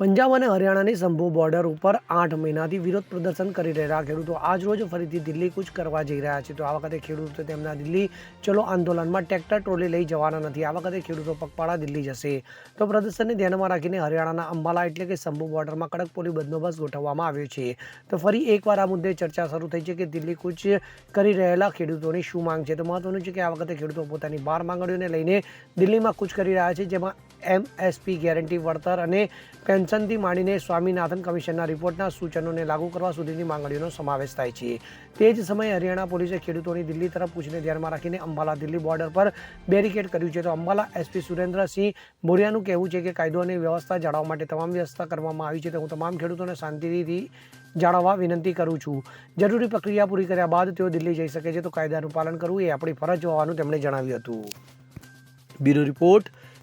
પંજાબ અને હરિયાણાની શંભુ બોર્ડર ઉપર આઠ મહિનાથી વિરોધ પ્રદર્શન કરી રહેલા ખેડૂતો આજ રોજ ફરીથી દિલ્હી કૂચ કરવા જઈ રહ્યા છે. તો આ વખતે ખેડૂતો તેમના દિલ્હી ચલો આંદોલનમાં ટ્રેક્ટર ટ્રોલી લઈ જવાના નથી. આ વખતે ખેડૂતો પગપાળા દિલ્હી જશે. તો પ્રદર્શનને ધ્યાનમાં રાખીને હરિયાણાના અંબાલા એટલે કે શંભુ બોર્ડરમાં કડક પોલીસ બંદોબસ્ત ગોઠવવામાં આવ્યો છે. તો ફરી એકવાર આ મુદ્દે ચર્ચા શરૂ થઈ છે કે દિલ્હી કૂચ કરી રહેલા ખેડૂતોની શું માંગ છે? તો મહત્વનું છે કે આ વખતે ખેડૂતો પોતાની બાર માંગણીઓને લઈને દિલ્હીમાં કૂચ કરી રહ્યા છે, જેમાં એમએસપી ગેરંટી વળતર અને પેન્શનથી માંડીને સ્વામીનાથન કમિશનના રિપોર્ટના સૂચનોને લાગુ કરવા સુધીની માંગણીઓનો સમાવેશ થાય છે. તે જ સમયે હરિયાણા પોલીસે ખેડૂતોની દિલ્હી તરફ પૂછને ધ્યાનમાં રાખીને અંબાલા દિલ્હી બોર્ડર પર બેરિકેડ કર્યું છે. તો અંબાલા એસપી સુરેન્દ્રસિંહ બોરિયાનું કહેવું છે કે કાયદો અને વ્યવસ્થા જાળવવા માટે તમામ વ્યવસ્થા કરવામાં આવી છે. તો હું તમામ ખેડૂતોને શાંતિથી જાળવવા વિનંતી કરું છું. જરૂરી પ્રક્રિયા પૂરી કર્યા બાદ તેઓ દિલ્હી જઈ શકે છે. તો કાયદાનું પાલન કરવું એ આપણી ફરજ હોવાનું તેમણે જણાવ્યું હતું. Bureau report.